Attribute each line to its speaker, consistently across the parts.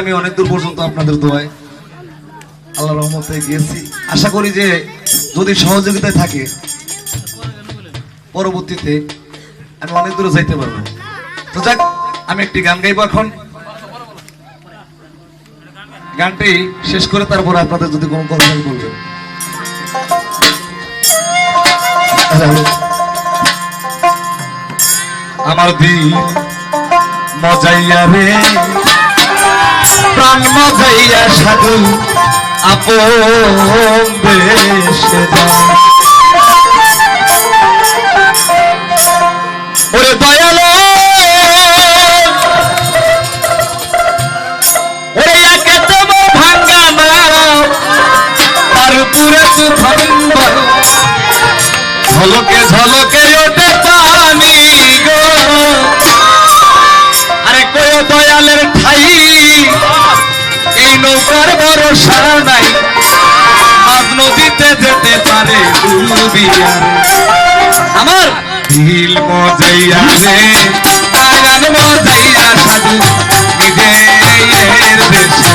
Speaker 1: আমি অনেক দূর পর্যন্ত আপনাদের আল্লাহ রহমতে গিয়েছি। আশা করি যে যদি সহযোগিতায় থাকে, পরবর্তীতে আমি অনেক দূরে যাইতে পারব। তো যাক, আমি একটি গান গাইবো এখন। গানটি শেষ করে তারপরে আপনাদের যদি কোনো কথা বলবেন। আমার দিল মজাইয়া রে প্রাণ মজাইয়া সাধু আপন যায়। ওরে দয়ালো ওরে একে তব ভাঙ্গা না তার উপরে তুফান। ঝলকে ঝলকে ওঠে পানি দয়ালের ঠাই। এই নৌকার ভরসা নাই। মাঝ নদীতে যেতে পারে আমার ঢিল মজাইয়া রে আগান মজাইয়া সাধু। নিজের দেশে।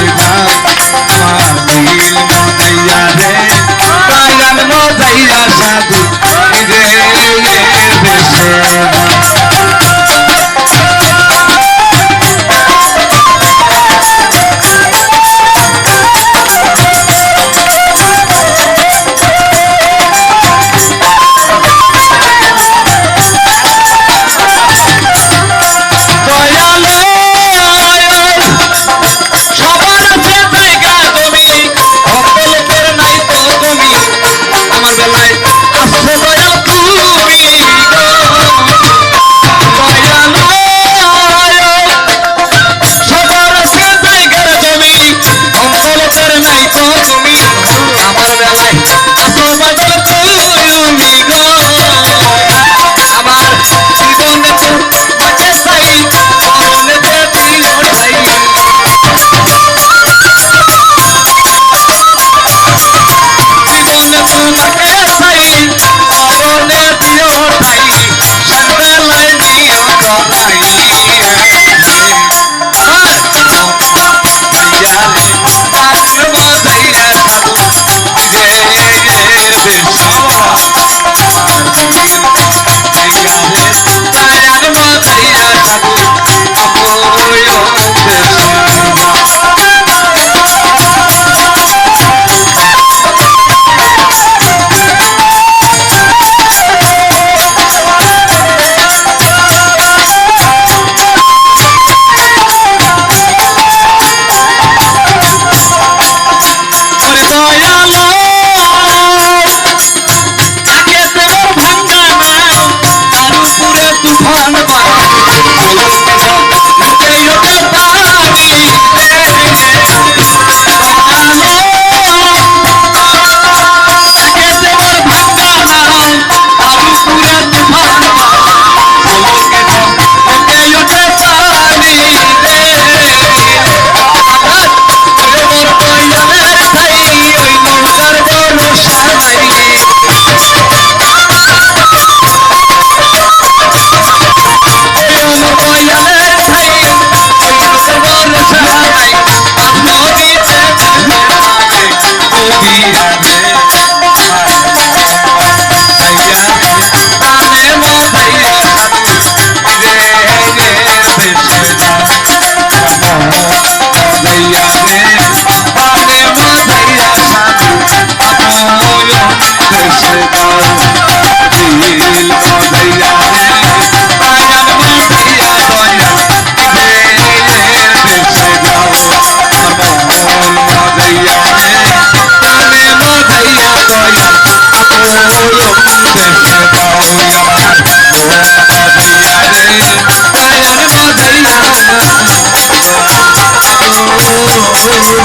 Speaker 1: Oh,